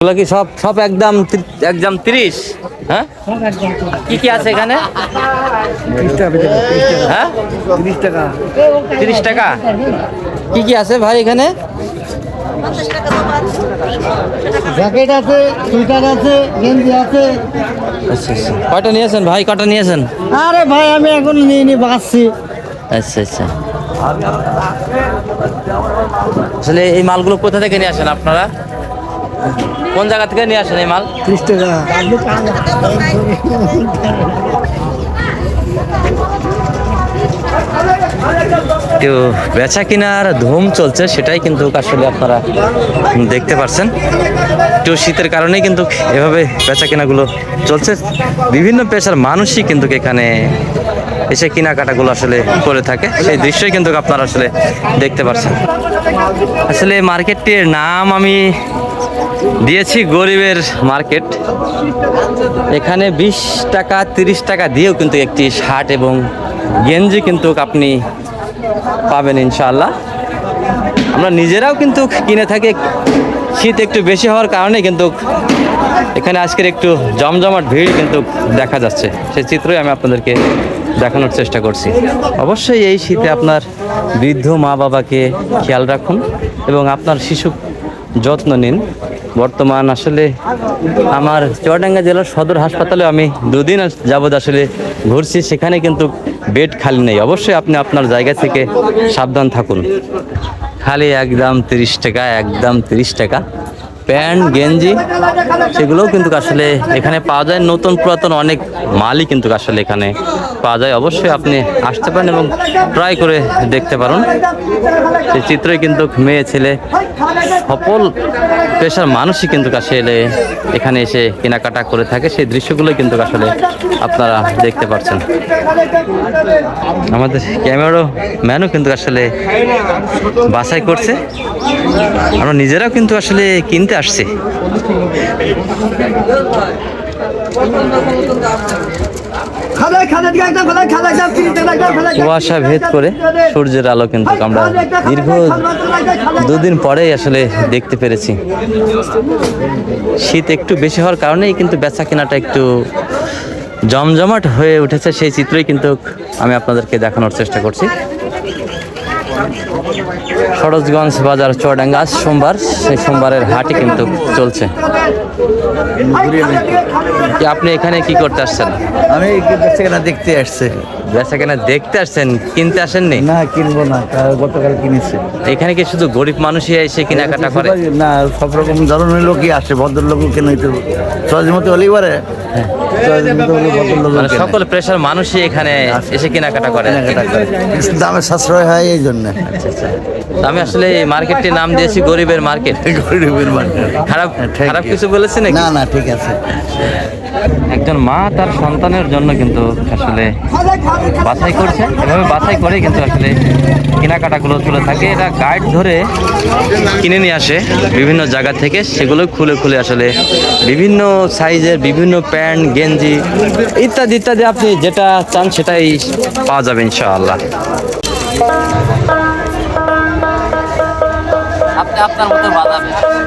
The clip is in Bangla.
এগুলো কি সব সব একদম একদম তিরিশ? হ্যাঁ? কি কি আছে এখানে? হ্যাঁ? তিরিশ টাকা। কি কি আছে ভাই এখানে? জ্যাকেট আছে সুইটার আছে গেঞ্জি আছে। আচ্ছা আচ্ছা। কয়টা নিয়েছেন ভাই? কয়টা নিয়েছেন? আরে ভাই আমি এখন নিয়ে নিয়ে বাঁচছি আচ্ছা আচ্ছা। আসলে এই মালগুলো কোথা থেকে নিয়ে আসেন আপনারা? কোন জায়গা থেকে নিয়ে আসেন এই মাল? ত্রিশ টাকা। তো বেচা কিনার ধুম চলছে সেটাই কিন্তু আসলে আপনারা দেখতে পাচ্ছেন তো শীতের কারণে কিন্তু এভাবে বেচা কেনাগুলো চলছে। বিভিন্ন পেশার মানুষই কিন্তু এখানে এসে কেনাকাটাগুলো আসলে করে থাকে। সেই দৃশ্যই কিন্তু আপনারা আসলে দেখতে পাচ্ছেন আসলে মার্কেটটির নাম আমি দিয়েছি গরিবের মার্কেট। এখানে বিশ টাকা, তিরিশ টাকা দিয়েও কিন্তু একটি শার্ট এবং গেঞ্জি কিন্তু আপনি পাবেন ইনশাল্লাহ আমরা নিজেরাও কিন্তু কিনে থাকি। শীত একটু বেশি হওয়ার কারণে কিন্তু এখানে আজকের একটু জমজমাট ভিড় কিন্তু দেখা যাচ্ছে। সেই চিত্রই আমি আপনাদেরকে দেখানোর চেষ্টা করছি। অবশ্যই এই শীতে আপনার বৃদ্ধ মা বাবাকে খেয়াল রাখুন এবং আপনার শিশু যত্ন নিন। বর্তমান আসলে আমার চুয়াডাঙ্গা জেলার সদর হাসপাতালে আমি দুদিন যাবৎ আসলে ঘুরছি, সেখানে কিন্তু বেড খালি নেই। অবশ্যই আপনি আপনার জায়গা থেকে সাবধান থাকুন। খালি একদম তিরিশ টাকা, একদম তিরিশ টাকা। প্যান্ট, গেঞ্জি, সেগুলোও কিন্তু আসলে এখানে পাওয়া যায়। নতুন পুরাতন অনেক মালই কিন্তু আসলে এখানে পাওয়া যায়। অবশ্যই আপনি আসতে পারেন এবং ট্রাই করে দেখতে পারেন। সেই চিত্রই কিন্তু মেয়ে, ছেলে সকল পেশার মানুষই কিন্তু আসলে এখানে এসে কেনাকাটা করে থাকে। সেই দৃশ্যগুলোই কিন্তু আসলে আপনারা দেখতে পাচ্ছেন আমাদের ক্যামেরো ম্যানও কিন্তু আসলে বাছাই করছে। আমরা নিজেরাও কিন্তু আসলে কিনতে আসছি। কুয়াশা ভেদ করে সূর্যের আলো কিন্তু আমরা দীর্ঘ দুদিন পরেই আসলে দেখতে পেরেছি। শীত একটু বেশি হওয়ার কারণেই কিন্তু বেচা কেনাটা একটু জমজমাট হয়ে উঠেছে। সেই চিত্রই কিন্তু আমি আপনাদেরকে দেখানোর চেষ্টা করছি। সরোজগঞ্জ বাজার চুয়াডাঙ্গা সোমবার সেই সোমবারের হাটে কিন্তু চলছে। কি আপনি এখানে কি করতে আসছেন? আমি সেখানে দেখতে আসছে। বেচা কেনা দেখতে আসছেন? কিনতে আসেননি? না কিনবো না গতকাল কিনেছি। এখানে কি শুধু গরিব মানুষই এসে কেনাকাটা করে? না সব রকম ধরনের লোকই আসে ভদ্রলোকও কেনে তো। হলেই পারে। ভদ্রলোক মানে সকল প্রেশার মানুষই এখানে এসে কেনাকাটা করে। দামে সাশ্রয় হয় এই জন্য। আচ্ছা আচ্ছা। আমি আসলে এই মার্কেটটির নাম দিয়েছি গরিবের মার্কেট গরিবের মার্কেট খারাপ খারাপ কিছু বলেছে নাকি? না না ঠিক আছে। একজন মা তার সন্তানের জন্য কিন্তু আসলে বাছাই করছে এভাবে বাছাই করে কিন্তু আসলে কেনাকাটাগুলো চলে থাকে। এটা গাইড ধরে কিনে নিয়ে আসে বিভিন্ন জায়গা থেকে সেগুলো খুলে খুলে আসলে বিভিন্ন সাইজের বিভিন্ন প্যান্ট গেঞ্জি ইত্যাদি ইত্যাদি আপনি যেটা চান সেটাই পাওয়া যাবে ইনশাআল্লাহ। আপনি আপনার মতো বাজাবেন